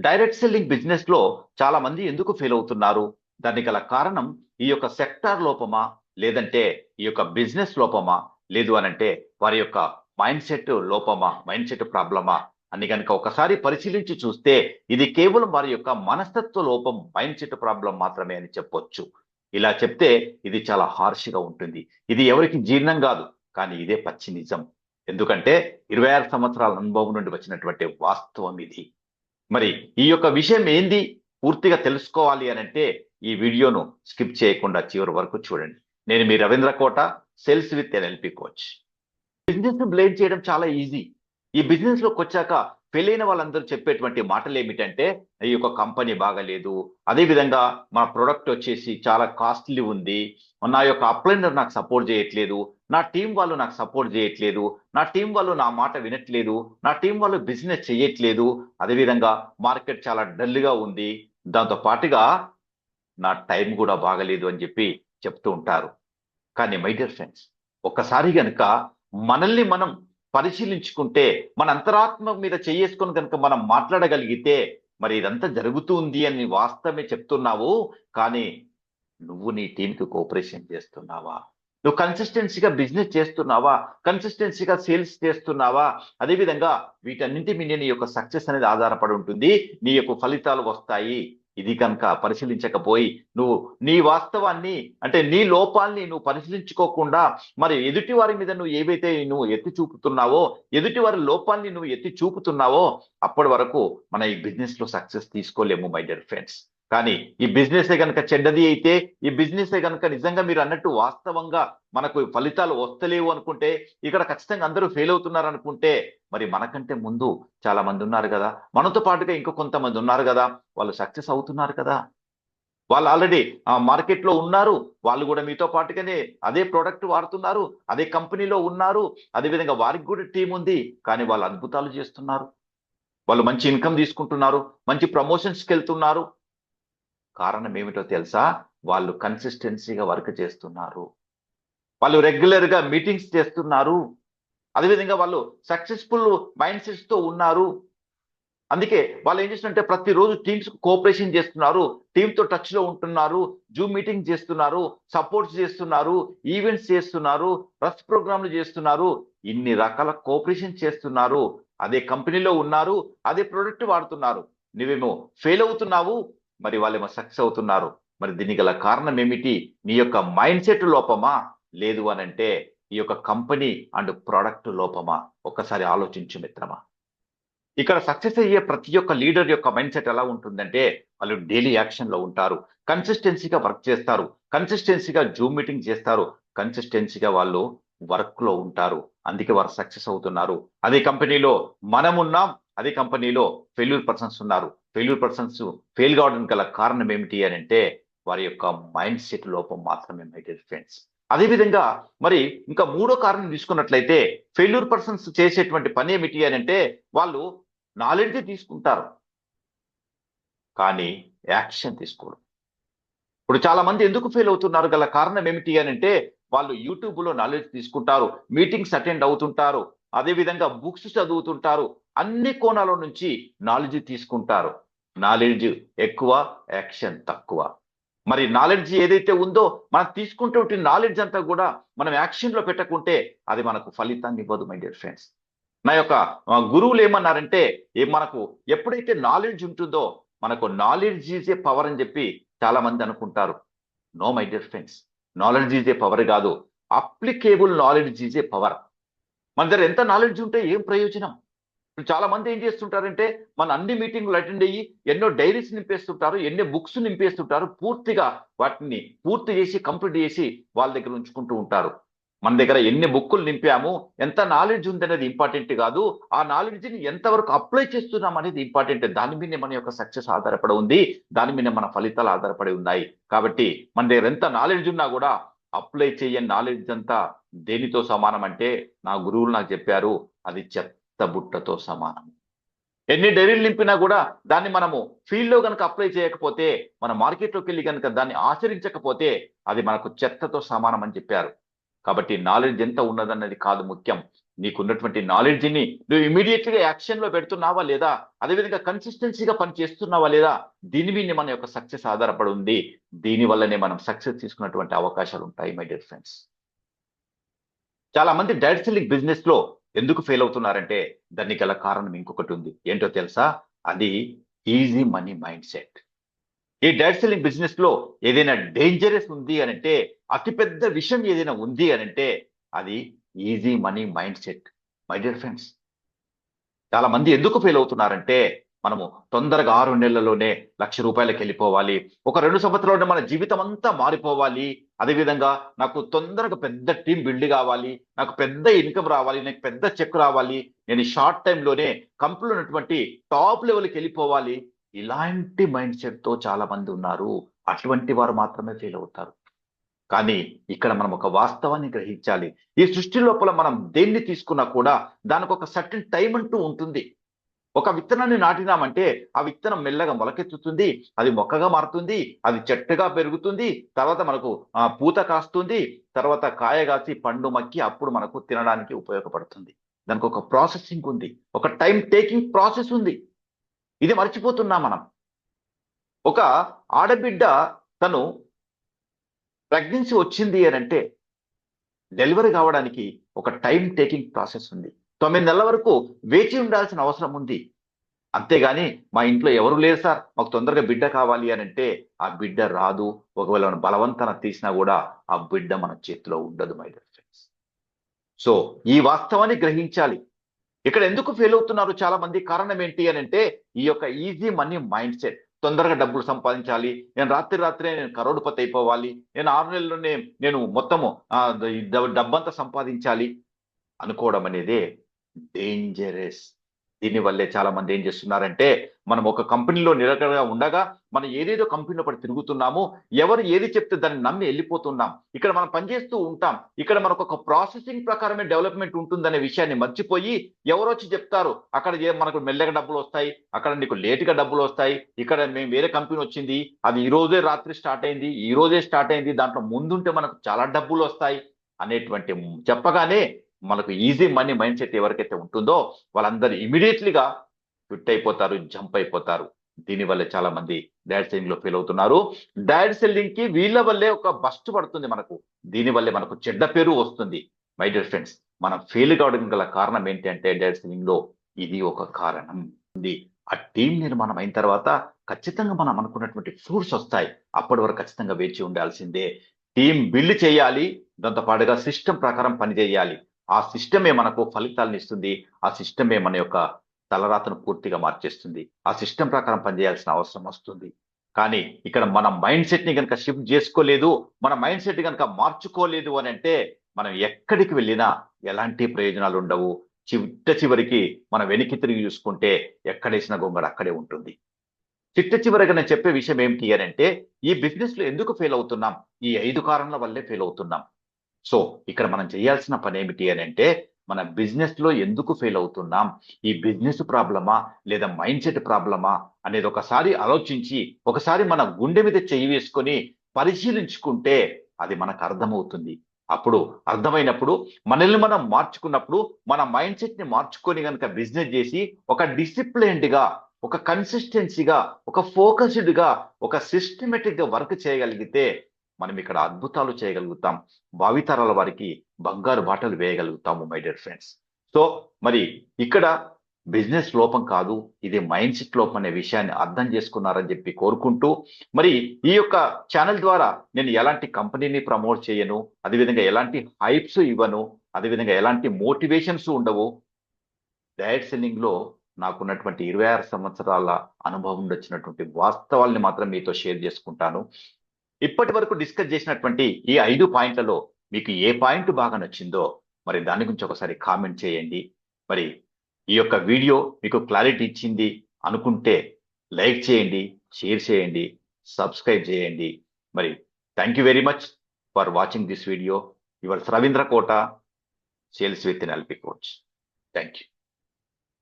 Direct selling బిజినెస్లో చాలా మంది ఎందుకు ఫెయిల్ అవుతున్నారు? దానికి గల కారణం ఈ యొక్క సెక్టార్ లోపమా? లేదంటే ఈ యొక్క బిజినెస్ లోపమా? లేదు అనంటే వారి యొక్క మైండ్ సెట్ లోపమా? మైండ్ సెట్ ప్రాబ్లమా? అని కనుక ఒకసారి పరిశీలించి చూస్తే ఇది కేవలం వారి యొక్క మనస్తత్వ లోపం మైండ్ సెట్ ప్రాబ్లం మాత్రమే అని చెప్పొచ్చు. ఇలా చెప్తే ఇది చాలా హార్ష్గా ఉంటుంది. ఇది ఎవరికి జీర్ణం కాదు కానీ ఇదే పచ్చి నిజం. ఎందుకంటే ఇరవై ఆరు సంవత్సరాల అనుభవం నుండి వచ్చినటువంటి వాస్తవం ఇది. మరి ఈ యొక్క విషయం ఏంది? పూర్తిగా తెలుసుకోవాలి అని అంటే ఈ వీడియోను స్కిప్ చేయకుండా చివరి వరకు చూడండి. నేను మీ Ravindra Kota sales with NLP coach business blade చేయడం చాలా ఈజీ ఈ బిజినెస్లోకి వచ్చాక పెళ్ళైన వాళ్ళందరూ చెప్పేటువంటి మాటలు ఏమిటంటే ఈ యొక్క కంపెనీ బాగలేదు. అదేవిధంగా మా ప్రొడక్ట్ వచ్చేసి చాలా కాస్ట్లీ ఉంది. నా యొక్క అప్లైనర్ నాకు సపోర్ట్ చేయట్లేదు. నా టీం వాళ్ళు నాకు సపోర్ట్ చేయట్లేదు. నా టీం వాళ్ళు నా మాట వినట్లేదు. నా టీం వాళ్ళు బిజినెస్ చేయట్లేదు అదేవిధంగా మార్కెట్ చాలా డల్గా ఉంది. దాంతో పాటుగా నా టైం కూడా బాగలేదు అని చెప్పి చెప్తూ ఉంటారు. కానీ మై డియర్ ఫ్రెండ్స్ ఒక్కసారి కనుక మనల్ని మనం పరిశీలించుకుంటే మన అంతరాత్మ మీద చేసుకొని కనుక మనం మాట్లాడగలిగితే మరి ఇదంతా జరుగుతుంది అని వాస్తవమే చెప్తున్నావు. కానీ నువ్వు నీ టీంకి కోఆపరేషన్ చేస్తున్నావా? నువ్వు కన్సిస్టెన్సీగా బిజినెస్ చేస్తున్నావా? కన్సిస్టెన్సీగా సేల్స్ చేస్తున్నావా? అదేవిధంగా వీటన్నింటి మీద నీ యొక్క సక్సెస్ అనేది ఆధారపడి ఉంటుంది. నీ యొక్క ఫలితాలు వస్తాయి. ఇది కనుక పరిశీలించకపోయి నువ్వు నీ వాస్తవాన్ని అంటే నీ లోపాల్ని నువ్వు పరిశీలించుకోకుండా మరి ఎదుటి వారి మీద నువ్వు ఏవైతే నువ్వు ఎత్తి చూపుతున్నావో ఎదుటి వారి లోపాల్ని నువ్వు ఎత్తి చూపుతున్నావో అప్పటి వరకు మన ఈ బిజినెస్లో సక్సెస్ తీసుకోలేము మై డియర్ ఫ్రెండ్స్ కానీ ఈ బిజినెస్ కనుక చెడ్డది అయితే ఈ బిజినెస్ కనుక నిజంగా మీరు అన్నట్టు వాస్తవంగా మనకు ఫలితాలు వస్తలేవు అనుకుంటే ఇక్కడ ఖచ్చితంగా అందరూ ఫెయిల్ అవుతున్నారు అనుకుంటే మరి మనకంటే ముందు చాలా మంది ఉన్నారు కదా. మనతో పాటుగా ఇంకో కొంతమంది ఉన్నారు కదా. వాళ్ళు సక్సెస్ అవుతున్నారు కదా. వాళ్ళు ఆల్రెడీ మార్కెట్లో ఉన్నారు. వాళ్ళు కూడా మీతో పాటుగానే అదే ప్రోడక్ట్ వాడుతున్నారు అదే కంపెనీలో ఉన్నారు. అదేవిధంగా వారికి కూడా టీం ఉంది కానీ వాళ్ళు అద్భుతాలు చేస్తున్నారు. వాళ్ళు మంచి ఇన్కమ్ తీసుకుంటున్నారు మంచి ప్రమోషన్స్కి వెళ్తున్నారు. కారణం ఏమిటో తెలుసా? వాళ్ళు కన్సిస్టెన్సీగా వర్క్ చేస్తున్నారు. వాళ్ళు రెగ్యులర్గా మీటింగ్స్ చేస్తున్నారు. అదేవిధంగా వాళ్ళు సక్సెస్ఫుల్ మైండ్ సెట్స్తో ఉన్నారు. అందుకే వాళ్ళు ఏం చేస్తున్నారంటే ప్రతిరోజు టీమ్స్ కోఆపరేషన్ చేస్తున్నారు. టీంతో టచ్లో ఉంటున్నారు. జూమ్ మీటింగ్ చేస్తున్నారు. సపోర్ట్స్ చేస్తున్నారు. ఈవెంట్స్ చేస్తున్నారు. రస్ ప్రోగ్రాంలు చేస్తున్నారు. ఇన్ని రకాల కోఆపరేషన్ చేస్తున్నారు. అదే కంపెనీలో ఉన్నారు. అదే ప్రొడక్ట్ వాడుతున్నారు. నువ్వేమో ఫెయిల్ అవుతున్నావు. మరి వాళ్ళేమో సక్సెస్ అవుతున్నారు. మరి దీనికి గల కారణం ఏమిటి? నీ యొక్క మైండ్ సెట్ లోపమా? లేదు అని అంటే ఈ యొక్క కంపెనీ అండ్ ప్రోడక్ట్ లోపమా? ఒక్కసారి ఆలోచించు మిత్రమా. ఇక్కడ సక్సెస్ అయ్యే ప్రతి ఒక్క లీడర్ యొక్క మైండ్ సెట్ ఎలా ఉంటుందంటే వాళ్ళు డైలీ యాక్షన్లో ఉంటారు. కన్సిస్టెన్సీగా వర్క్ చేస్తారు. కన్సిస్టెన్సీగా జూమ్ మీటింగ్ చేస్తారు. కన్సిస్టెన్సీగా వాళ్ళు వర్క్లో ఉంటారు. అందుకే వారు సక్సెస్ అవుతున్నారు. అదే కంపెనీలో మనం ఉన్నాం అదే కంపెనీలో ఫెయిల్యూర్ పర్సన్స్ ఉన్నారు. ఫెయిల్యూర్ పర్సన్స్ ఫెయిల్ కావడానికి గల కారణం ఏమిటి అని అంటే వారి యొక్క మైండ్ సెట్ లోపం మాత్రమే మై డియర్ ఫ్రెండ్స్ అదేవిధంగా మరి ఇంకా మూడో కారణం తీసుకున్నట్లయితే ఫెయిల్యూర్ పర్సన్స్ చేసేటువంటి పని ఏమిటి అని అంటే వాళ్ళు నాలెడ్జ్ తీసుకుంటారు. కానీ యాక్షన్ తీసుకోరు. ఇప్పుడు చాలా మంది ఎందుకు ఫెయిల్ అవుతున్నారు గల కారణం ఏమిటి అని అంటే వాళ్ళు యూట్యూబ్లో నాలెడ్జ్ తీసుకుంటారు మీటింగ్స్ అటెండ్ అవుతుంటారు అదేవిధంగా బుక్స్ చదువుతుంటారు అన్ని కోణాల నుంచి నాలెడ్జ్ తీసుకుంటారు. నాలెడ్జ్ ఎక్కువ యాక్షన్ తక్కువ. మరి నాలెడ్జ్ ఏదైతే ఉందో మనం తీసుకుంటే నాలెడ్జ్ అంతా కూడా మనం యాక్షన్లో పెట్టకుంటే అది మనకు ఫలితాన్ని ఇవ్వదు మై డియర్ ఫ్రెండ్స్ నా యొక్క గురువులు ఏమన్నారంటే ఏ మనకు ఎప్పుడైతే నాలెడ్జ్ ఉంటుందో మనకు నాలెడ్జ్ ఈజ్ ఏ పవర్ అని చెప్పి చాలా మంది అనుకుంటారు. No my dear friends knowledge is a power కాదు. Applicable knowledge is a power మన దగ్గర ఎంత నాలెడ్జ్ ఉంటే ఏం ప్రయోజనం? ఇప్పుడు చాలా మంది ఏం చేస్తుంటారంటే మన అన్ని మీటింగ్లు అటెండ్ అయ్యి ఎన్నో డైరీస్ నింపేస్తుంటారు ఎన్నో బుక్స్ నింపేస్తుంటారు పూర్తిగా వాటిని పూర్తి చేసి కంప్లీట్ చేసి వాళ్ళ దగ్గర ఉంచుకుంటూ ఉంటారు. మన దగ్గర ఎన్ని బుక్కులు నింపాము ఎంత నాలెడ్జ్ ఉంది అనేది ఇంపార్టెంట్ కాదు. ఆ నాలెడ్జ్ని ఎంతవరకు అప్లై చేస్తున్నాం అనేది ఇంపార్టెంట్. దాని మీద మన యొక్క సక్సెస్ ఆధారపడి ఉంది దాని మీద మన ఫలితాలు ఆధారపడి ఉన్నాయి. కాబట్టి మన దగ్గర ఎంత నాలెడ్జ్ ఉన్నా కూడా అప్లై చేయని నాలెడ్జ్ అంతా దేనితో సమానం అంటే నా గురువులు నాకు చెప్పారు అది చెత్త. బుట్టతో సమానం. ఎన్ని డైరీలు నింపినా కూడా దాన్ని మనము ఫీల్డ్లో కనుక అప్లై చేయకపోతే మన మార్కెట్లోకి వెళ్ళి కనుక దాన్ని ఆచరించకపోతే అది మనకు చెత్తతో సమానం అని చెప్పారు. కాబట్టి నాలెడ్జ్ ఎంత ఉన్నదన్నది కాదు ముఖ్యం. నీకున్నటువంటి నాలెడ్జ్ని నువ్వు ఇమీడియట్గా యాక్షన్లో పెడుతున్నావా లేదా? అదేవిధంగా కన్సిస్టెన్సీగా పని చేస్తున్నావా లేదా? దీని మీద మన యొక్క సక్సెస్ ఆధారపడి ఉంది. దీని వల్లనే మనం సక్సెస్ తీసుకున్నటువంటి అవకాశాలు ఉంటాయి మై డియర్ ఫ్రెండ్స్. చాలా మంది డైరెక్ట్ సెల్లింగ్ బిజినెస్లో ఎందుకు ఫెయిల్ అవుతున్నారంటే దానికి గల కారణం ఇంకొకటి ఉంది. ఏంటో తెలుసా? అది ఈజీ మనీ మైండ్ సెట్. ఈ డైట్ సెల్లింగ్ బిజినెస్లో ఏదైనా డేంజరస్ ఉంది అని అంటే అతిపెద్ద విషయం ఏదైనా ఉంది అని అంటే అది easy money mind set. My dear friends చాలా మంది ఎందుకు ఫెయిల్ అవుతున్నారంటే మనము తొందరగా ఆరు నెలల్లోనే లక్ష రూపాయలకి వెళ్ళిపోవాలి. ఒక రెండు సంవత్సరాల్లో మన జీవితం అంతా మారిపోవాలి. అదేవిధంగా నాకు తొందరగా పెద్ద టీం బిల్డ్ కావాలి. నాకు పెద్ద ఇన్కమ్ రావాలి. నాకు పెద్ద చెక్ రావాలి. నేను షార్ట్ టైంలోనే కంపెనీలో ఉన్నటువంటి టాప్ లెవెల్కి వెళ్ళిపోవాలి. ఇలాంటి మైండ్ సెట్తో చాలా మంది ఉన్నారు. అటువంటి వారు మాత్రమే ఫెయిల్ అవుతారు. కానీ ఇక్కడ మనం ఒక వాస్తవాన్ని గ్రహించాలి. ఈ సృష్టి లోపల మనం దేన్ని తీసుకున్నా కూడా దానికి ఒక సర్టన్ టైం అంటూ ఉంటుంది. ఒక విత్తనాన్ని నాటినామంటే ఆ విత్తనం మెల్లగా మొలకెత్తుతుంది అది మొక్కగా మారుతుంది అది చెట్టుగా పెరుగుతుంది తర్వాత మనకు ఆ పూత కాస్తుంది తర్వాత కాయ కాసి పండు మక్కి అప్పుడు మనకు తినడానికి ఉపయోగపడుతుంది. దానికి ఒక ప్రాసెసింగ్ ఉంది ఒక టైం టేకింగ్ ప్రాసెస్ ఉంది. ఇది మర్చిపోతున్నాం మనం. ఒక ఆడబిడ్డ తను ప్రెగ్నెన్సీ వచ్చింది అని అంటే డెలివరీ కావడానికి ఒక టైం టేకింగ్ ప్రాసెస్ ఉంది. తొమ్మిది నెలల వరకు వేచి ఉండాల్సిన అవసరం ఉంది. అంతేగాని మా ఇంట్లో ఎవరు లేరు సార్. మాకు తొందరగా బిడ్డ కావాలి అని అంటే ఆ బిడ్డ రాదు. ఒకవేళ మనం బలవంతన తీసినా కూడా ఆ బిడ్డ మన చేతిలో ఉండదు మై డియర్ ఫ్రెండ్స్ సో ఈ వాస్తవాన్ని గ్రహించాలి. ఇక్కడ ఎందుకు ఫెయిల్ అవుతున్నారు చాలా మంది కారణం ఏంటి అని అంటే ఈ యొక్క ఈజీ మనీ మైండ్ సెట్ తొందరగా డబ్బులు సంపాదించాలి. నేను రాత్రి రాత్రే నేను కరోడుపతి అయిపోవాలి. నేను ఆరు నెలల్లోనే నేను మొత్తము డబ్బంతా సంపాదించాలి అనుకోవడం అనేది డేంజరస్ దీనివల్లే చాలా మంది ఏం చేస్తున్నారంటే మనం ఒక కంపెనీలో నిరకరగా ఉండగా మనం ఏదేదో కంపెనీలో పడి తిరుగుతున్నాము ఎవరు ఏది చెప్తే దాన్ని నమ్మి వెళ్ళిపోతున్నాం. ఇక్కడ మనం పనిచేస్తూ ఉంటాం. ఇక్కడ మనకు ఒక ప్రాసెసింగ్ ప్రకారమే డెవలప్మెంట్ ఉంటుందనే విషయాన్ని మర్చిపోయి ఎవరు వచ్చి చెప్తారు అక్కడ ఏ- మనకు మెల్లగా డబ్బులు వస్తాయి అక్కడ నీకు లేటుగా డబ్బులు వస్తాయి ఇక్కడ మేము వేరే కంపెనీ వచ్చింది అది ఈ రోజే రాత్రి స్టార్ట్ అయింది ఈ రోజే స్టార్ట్ అయింది దాంట్లో ముందుంటే మనకు చాలా డబ్బులు వస్తాయి అనేటువంటి చెప్పగానే మనకు ఈజీ మనీ మైండ్ సెట్ ఎవరికైతే ఉంటుందో వాళ్ళందరూ ఇమీడియట్లీగా ఫిట్ అయిపోతారు జంప్ అయిపోతారు. దీనివల్ల చాలా మంది డైరెక్ట్ సెల్లింగ్లో ఫెయిల్ అవుతున్నారు. డైరెక్ట్ సెల్లింగ్కి వీళ్ళ వల్లే ఒక బస్ట్ పడుతుంది మనకు. దీనివల్లే మనకు చెడ్డ పేరు వస్తుంది. మై డియర్ ఫ్రెండ్స్ మనం ఫెయిల్ కావడం గల కారణం ఏంటి అంటే డైరెక్ట్ సెల్లింగ్లో ఇది ఒక కారణం. ఉంది. ఆ టీం నిర్మాణం అయిన తర్వాత ఖచ్చితంగా మనం అనుకున్నటువంటి ఫ్రూట్స్ వస్తాయి. అప్పటి వరకు ఖచ్చితంగా వేచి ఉండాల్సిందే. టీం బిల్డ్ చేయాలి. దాంతో పాటుగా సిస్టమ్ ప్రకారం పని చేయాలి ఆ సిస్టమే మనకు ఫలితాలను ఇస్తుంది. ఆ సిస్టమే మన యొక్క తలరాతను పూర్తిగా మార్చేస్తుంది. ఆ సిస్టమ్ ప్రకారం పనిచేయాల్సిన అవసరం వస్తుంది. కానీ ఇక్కడ మన మైండ్ సెట్ని కనుక షిఫ్ట్ చేసుకోలేదు మన మైండ్ సెట్ కనుక మార్చుకోలేదు అని అంటే మనం ఎక్కడికి వెళ్ళినా ఎలాంటి ప్రయోజనాలు ఉండవు. చిట్ట చివరికి మనం వెనక్కి తిరిగి చూసుకుంటే ఎక్కడేసిన గొంగడ అక్కడే ఉంటుంది. చిట్ట చివరిగా నేను చెప్పే విషయం ఏమిటి అని అంటే ఈ బిజినెస్లో ఎందుకు ఫెయిల్ అవుతున్నాం? ఈ ఐదు కారణాల వల్లే ఫెయిల్ అవుతున్నాం. సో ఇక్కడ మనం చేయాల్సిన పని ఏమిటి అని అంటే మన బిజినెస్లో ఎందుకు ఫెయిల్ అవుతున్నాం? ఈ బిజినెస్ ప్రాబ్లమా? లేదా మైండ్ సెట్ ప్రాబ్లమా? అనేది ఒకసారి ఆలోచించి ఒకసారి మన గుండె మీద చెయ్యి వేసుకొని పరిశీలించుకుంటే అది మనకు అర్థమవుతుంది. అప్పుడు అర్థమైనప్పుడు మనల్ని మనం మార్చుకున్నప్పుడు మన మైండ్ సెట్ని మార్చుకొని కనుక బిజినెస్ చేసి ఒక డిసిప్లైన్డ్గా ఒక కన్సిస్టెన్సీగా ఒక ఫోకస్డ్గా ఒక సిస్టమేటిక్గా వర్క్ చేయగలిగితే మనం ఇక్కడ అద్భుతాలు చేయగలుగుతాం. భావితరాల వారికి బంగారు బాటలు వేయగలుగుతాము మై డియర్ ఫ్రెండ్స్ సో మరి ఇక్కడ బిజినెస్ లోపం కాదు ఇది మైండ్ సెట్ లోపం అనే విషయాన్ని అర్థం చేసుకున్నారని చెప్పి కోరుకుంటూ మరి ఈ యొక్క ఛానల్ ద్వారా నేను ఎలాంటి కంపెనీని ప్రమోట్ చేయను అదేవిధంగా ఎలాంటి హైప్స్ ఇవ్వను అదేవిధంగా ఎలాంటి మోటివేషన్స్ ఉండవు. డైరెక్ట్ సెల్లింగ్లో నాకున్నటువంటి ఇరవై ఆరు సంవత్సరాల అనుభవం వచ్చినటువంటి వాస్తవాల్ని మాత్రం మీతో షేర్ చేసుకుంటాను. ఇప్పటి వరకు డిస్కస్ చేసినటువంటి ఈ ఐదు పాయింట్లలో మీకు ఏ పాయింట్ బాగా నచ్చిందో మరి దాని గురించి ఒకసారి కామెంట్ చేయండి. మరి ఈ యొక్క వీడియో మీకు క్లారిటీ ఇచ్చింది అనుకుంటే లైక్ చేయండి షేర్ చేయండి సబ్స్క్రైబ్ చేయండి. మరి thank you very much for watching this video. Your Ravindra Kota sales with LP coach. Thank you.